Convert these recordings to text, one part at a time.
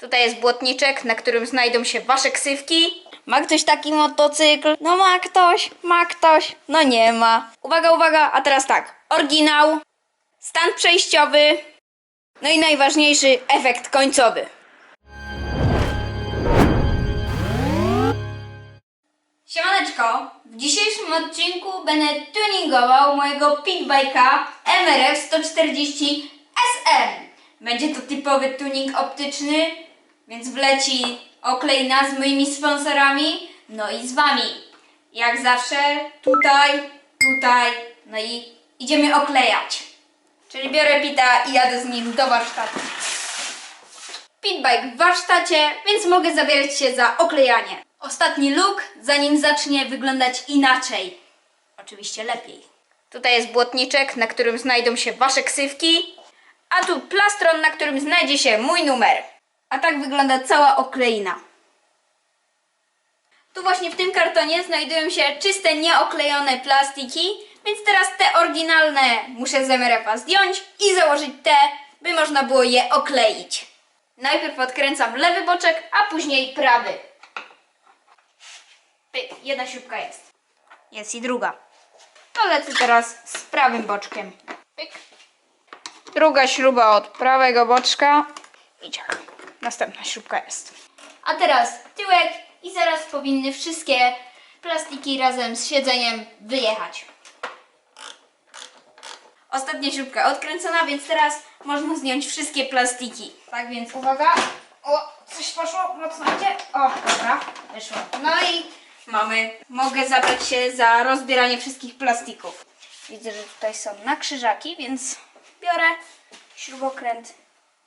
Tutaj jest błotniczek, na którym znajdą się wasze ksywki. Ma ktoś taki motocykl? No ma ktoś, ma ktoś, no nie ma. Uwaga, uwaga, a teraz tak. Oryginał, stan przejściowy, no i najważniejszy efekt końcowy. Siemaneczko, w dzisiejszym odcinku będę tuningował mojego pitbike'a MRF 140 SM. Będzie to typowy tuning optyczny, więc wleci oklejna z moimi sponsorami, no i z wami. Jak zawsze tutaj, tutaj, no i idziemy oklejać. Czyli biorę pita i jadę z nim do warsztatu. Pitbike w warsztacie, więc mogę zabierać się za oklejanie. Ostatni look, zanim zacznie wyglądać inaczej. Oczywiście lepiej. Tutaj jest błotniczek, na którym znajdą się wasze ksywki, a tu plastron, na którym znajdzie się mój numer. A tak wygląda cała okleina. Tu właśnie w tym kartonie znajdują się czyste, nieoklejone plastiki, więc teraz te oryginalne muszę z MRF-a zdjąć i założyć te, by można było je okleić. Najpierw odkręcam lewy boczek, a później prawy. Pyk, jedna śrubka jest. Jest i druga. To lecę teraz z prawym boczkiem. Pyk. Druga śruba od prawego boczka. I. Następna śrubka jest. A teraz tyłek i zaraz powinny wszystkie plastiki razem z siedzeniem wyjechać. Ostatnia śrubka odkręcona, więc teraz można zdjąć wszystkie plastiki. Tak więc uwaga. O, coś poszło, mocno idzie. O, dobra, wyszło. No i mamy. Mogę zabrać się za rozbieranie wszystkich plastików. Widzę, że tutaj są na krzyżaki, więc biorę śrubokręt.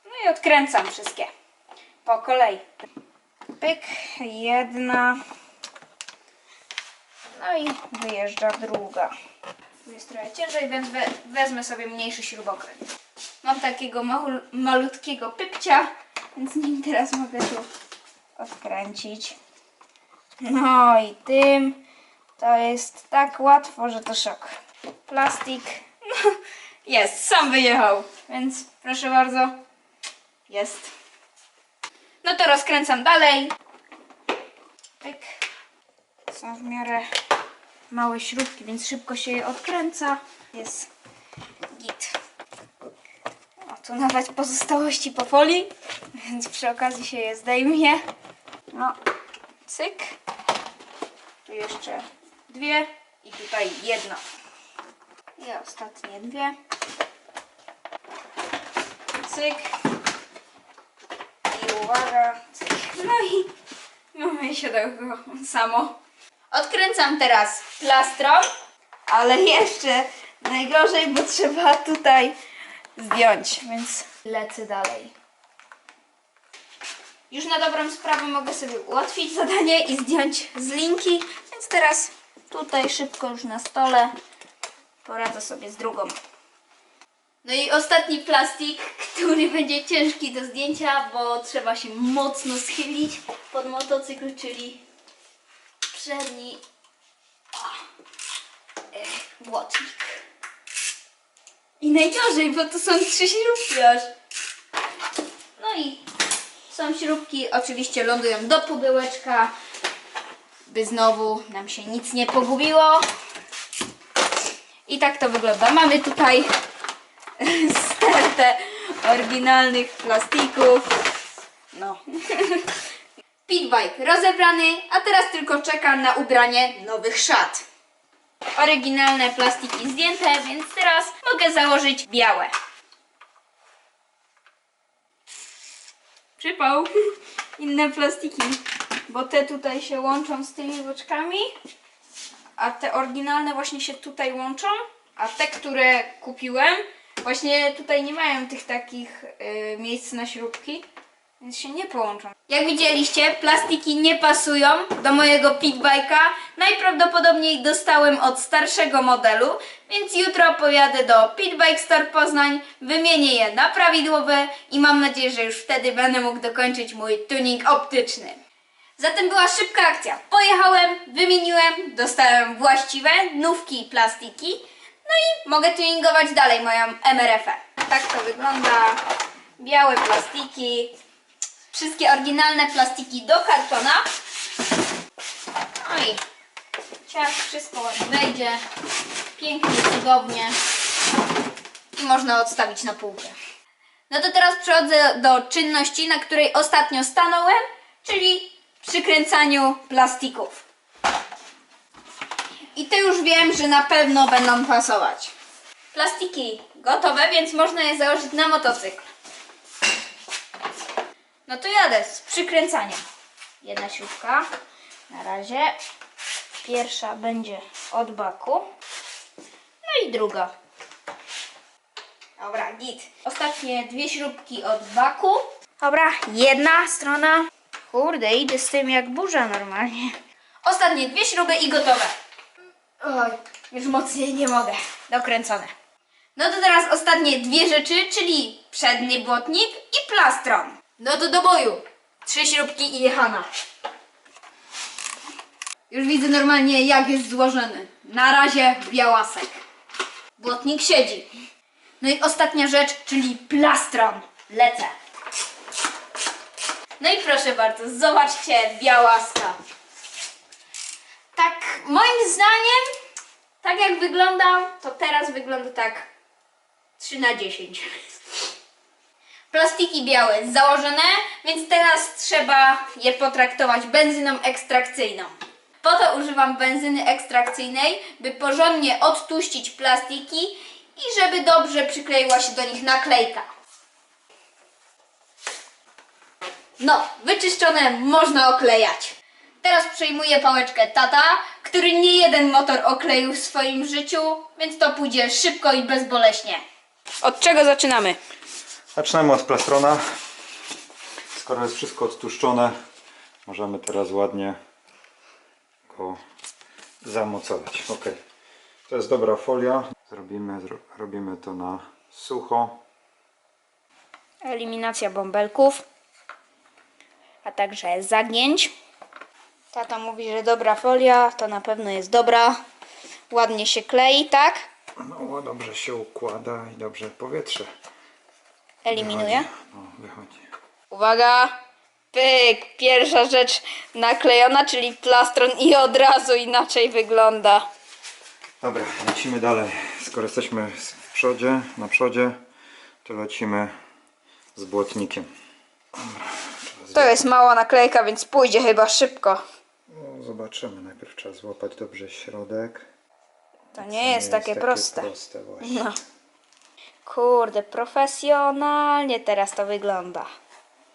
No i odkręcam wszystkie. Po kolei. Pyk, jedna. No i wyjeżdża druga. Tu jest trochę ciężej, więc we, wezmę sobie mniejszy śrubokręt. Mam takiego malu, malutkiego pypcia, więc nim teraz mogę tu odkręcić. No i tym to jest tak łatwo, że to szok. Plastik no, jest, sam wyjechał, więc proszę bardzo, jest. No to rozkręcam dalej. Pyk. Są w miarę małe śrubki, więc szybko się je odkręca. Jest git. O, tu nawet pozostałości po folii, więc przy okazji się je zdejmie. No, cyk. Tu jeszcze dwie i tutaj jedna. I ostatnie dwie. Cyk. Uwaga. No i mamy siodełko samo. Odkręcam teraz plastron, ale jeszcze najgorzej, bo trzeba tutaj zdjąć, więc lecę dalej. Już na dobrą sprawę mogę sobie ułatwić zadanie i zdjąć z linki, więc teraz tutaj szybko już na stole poradzę sobie z drugą. No i ostatni plastik, który będzie ciężki do zdjęcia, bo trzeba się mocno schylić pod motocykl, czyli przedni o, e, błotnik. I najgorzej, bo to są trzy śrubki aż. No i są śrubki, oczywiście lądują do pudełeczka, by znowu nam się nic nie pogubiło. I tak to wygląda. Mamy tutaj stertę oryginalnych plastików. No. Pitbike rozebrany, a teraz tylko czeka na ubranie nowych szat. Oryginalne plastiki zdjęte, więc teraz mogę założyć białe. Przypał. Inne plastiki, bo te tutaj się łączą z tymi boczkami, a te oryginalne właśnie się tutaj łączą, a te, które kupiłem, właśnie tutaj nie mają tych takich y, miejsc na śrubki, więc się nie połączą. Jak widzieliście, plastiki nie pasują do mojego pitbike'a. Najprawdopodobniej dostałem od starszego modelu, więc jutro pojadę do Pitbike Store Poznań, wymienię je na prawidłowe i mam nadzieję, że już wtedy będę mógł dokończyć mój tuning optyczny. Zatem była szybka akcja. Pojechałem, wymieniłem, dostałem właściwe nówki i plastiki. No i mogę tuningować dalej moją MRF-ę. Tak to wygląda. Białe plastiki. wszystkie oryginalne plastiki do kartona. No i ciach, wszystko ładnie wejdzie. Pięknie, cudownie. I można odstawić na półkę. No to teraz przechodzę do czynności, na której ostatnio stanąłem, czyli przykręcaniu plastików. I to już wiem, że na pewno będą pasować. Plastiki gotowe, więc można je założyć na motocykl. No to jadę z przykręcaniem. Jedna śrubka. Na razie. Pierwsza będzie od baku. No i druga. Dobra, git. Ostatnie dwie śrubki od baku. Dobra, jedna strona. Kurde, idę z tym jak burza normalnie. Ostatnie dwie śruby i gotowe. Oj, już mocniej nie mogę. Dokręcone. No to teraz ostatnie dwie rzeczy, czyli przedni błotnik i plastron. No to do boju. Trzy śrubki i jechana. Już widzę normalnie jak jest złożony. Na razie białasek. Błotnik siedzi. No i ostatnia rzecz, czyli plastron. Lecę. No i proszę bardzo, zobaczcie białaska. Tak, moim zdaniem, tak jak wyglądał, to teraz wygląda tak 3 na 10. Plastiki białe założone, więc teraz trzeba je potraktować benzyną ekstrakcyjną. Po to używam benzyny ekstrakcyjnej, by porządnie odtłuścić plastiki i żeby dobrze przykleiła się do nich naklejka. No, wyczyszczone można oklejać. Teraz przejmuje pałeczkę tata, który nie jeden motor okleił w swoim życiu, więc to pójdzie szybko i bezboleśnie. Od czego zaczynamy? Zaczynamy od plastrona. Skoro jest wszystko odtłuszczone, możemy teraz ładnie go zamocować. Ok. To jest dobra folia. Zrobimy, zro, robimy to na sucho. Eliminacja bąbelków, a także zagięć. Tata mówi, że dobra folia, to na pewno jest dobra. Ładnie się klei, tak? No, dobrze się układa i dobrze powietrze Eliminuje. wychodzi. No, wychodzi. Uwaga! Pyk! Pierwsza rzecz naklejona, czyli plastron i od razu inaczej wygląda. Dobra, lecimy dalej. Skoro jesteśmy w przodzie, na przodzie, to lecimy z błotnikiem. To jest mała naklejka, więc pójdzie chyba szybko. Zobaczymy. Najpierw trzeba złapać dobrze środek. To nie jest takie proste. proste właśnie. No. Kurde, profesjonalnie teraz to wygląda.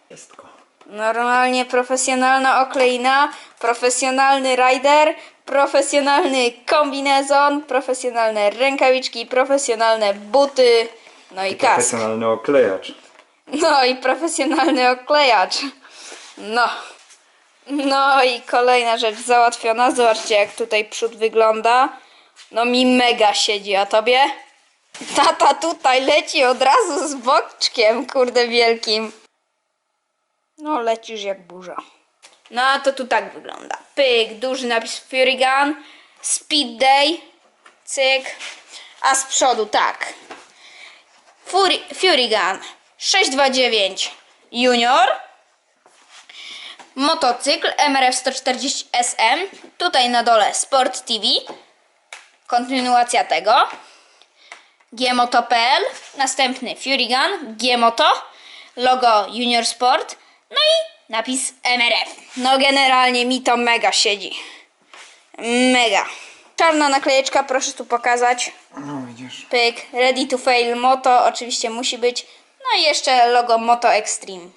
Wszystko. Normalnie profesjonalna okleina, profesjonalny rider, profesjonalny kombinezon, profesjonalne rękawiczki, profesjonalne buty, no i kask. Profesjonalny oklejacz. No i profesjonalny oklejacz. No. No i kolejna rzecz załatwiona. Zobaczcie jak tutaj przód wygląda. No mi mega siedzi, a tobie? Tata tutaj leci od razu z boczkiem, kurde wielkim. No lecisz jak burza. No a to tu tak wygląda. Pyk, duży napis Fury Gun, Speed Day, cyk. A z przodu tak. Fury, Fury Gun 629 Junior. Motocykl MRF 140 SM. Tutaj na dole Sport TV. Kontynuacja tego. Gmoto.pl. Następny Fury Gun. Gmoto. Logo Junior Sport. No i napis MRF. No generalnie mi to mega siedzi. Mega. Czarna naklejeczka, proszę tu pokazać. No widzisz. Pyk, ready to fail moto, oczywiście musi być. No i jeszcze logo Moto Extreme.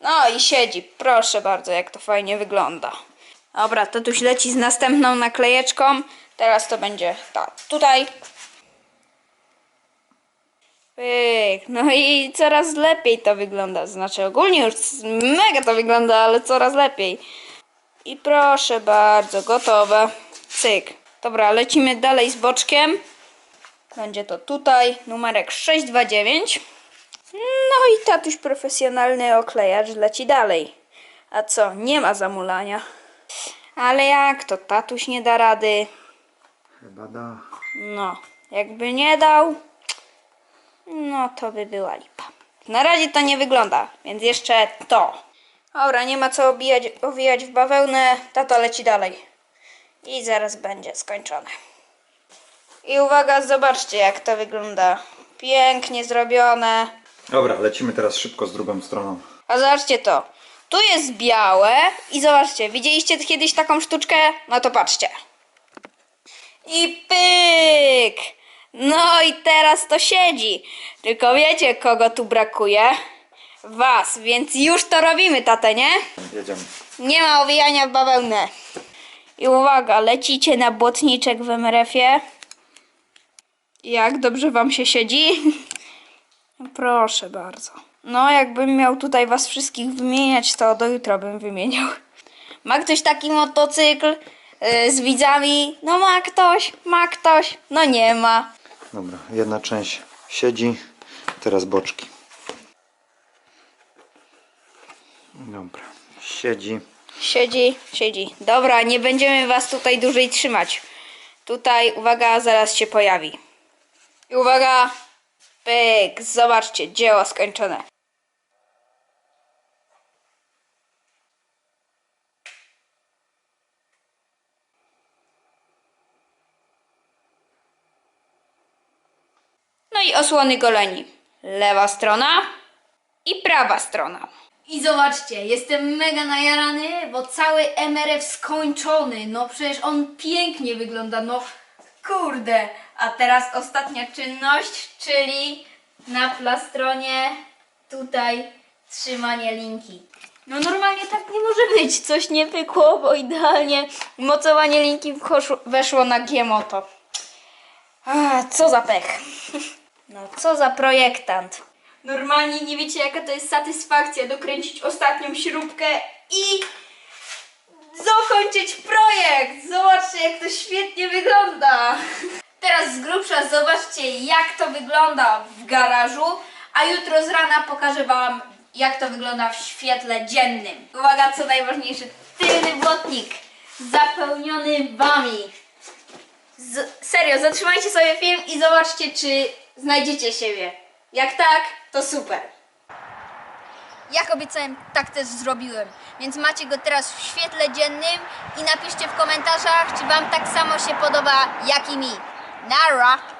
No i siedzi, proszę bardzo, jak to fajnie wygląda. Dobra, to tuś leci z następną naklejeczką. Teraz to będzie ta, tutaj. Pyk, no i coraz lepiej to wygląda. Znaczy ogólnie już mega to wygląda, ale coraz lepiej. I proszę bardzo, gotowe. Cyk. Dobra, lecimy dalej z boczkiem. Będzie to tutaj, numerek 629. No i tatuś profesjonalny oklejacz leci dalej. A co, nie ma zamulania. Ale jak to tatuś nie da rady? Chyba da. No, jakby nie dał, no to by była lipa. Na razie to nie wygląda, więc jeszcze to. Dobra, nie ma co obijać, owijać w bawełnę. Tato leci dalej. I zaraz będzie skończone. I uwaga, zobaczcie jak to wygląda. Pięknie zrobione. Dobra, lecimy teraz szybko z drugą stroną. A zobaczcie to. Tu jest białe i zobaczcie, widzieliście kiedyś taką sztuczkę? No to patrzcie. I pyk! No i teraz to siedzi. Tylko wiecie, kogo tu brakuje? Was, więc już to robimy, tatę, nie? Jedziemy. Nie ma owijania w bawełnę. I uwaga, lecicie na błotniczek w MRF-ie. Jak dobrze wam się siedzi? Proszę bardzo. No, jakbym miał tutaj was wszystkich wymieniać, to do jutra bym wymieniał. Ma ktoś taki motocykl yy, z widzami? No ma ktoś, ma ktoś. No nie ma. Dobra, jedna część siedzi, teraz boczki. Dobra, siedzi. Siedzi, siedzi. Dobra, nie będziemy was tutaj dłużej trzymać. Tutaj, uwaga, zaraz się pojawi. I uwaga, pyk, zobaczcie, dzieło skończone. No i osłony goleni. Lewa strona i prawa strona. I zobaczcie, jestem mega najarany, bo cały MRF skończony. No przecież on pięknie wygląda, no kurde. A teraz ostatnia czynność, czyli na plastronie tutaj trzymanie linki. No normalnie tak nie może być, coś nie pykło, bo idealnie mocowanie linki weszło na G-Moto. A, co za pech. No co za projektant. Normalnie nie wiecie jaka to jest satysfakcja dokręcić ostatnią śrubkę i zakończyć projekt. Zobaczcie jak to świetnie wygląda. Teraz z grubsza zobaczcie jak to wygląda w garażu, a jutro z rana pokażę wam jak to wygląda w świetle dziennym. Uwaga, co najważniejsze, tylny błotnik zapełniony wami. Z, serio, zatrzymajcie sobie film i zobaczcie, czy znajdziecie siebie. Jak tak, to super. Jak obiecałem, tak też zrobiłem. Więc macie go teraz w świetle dziennym i napiszcie w komentarzach, czy Wam tak samo się podoba, jak i mi. Not a rock.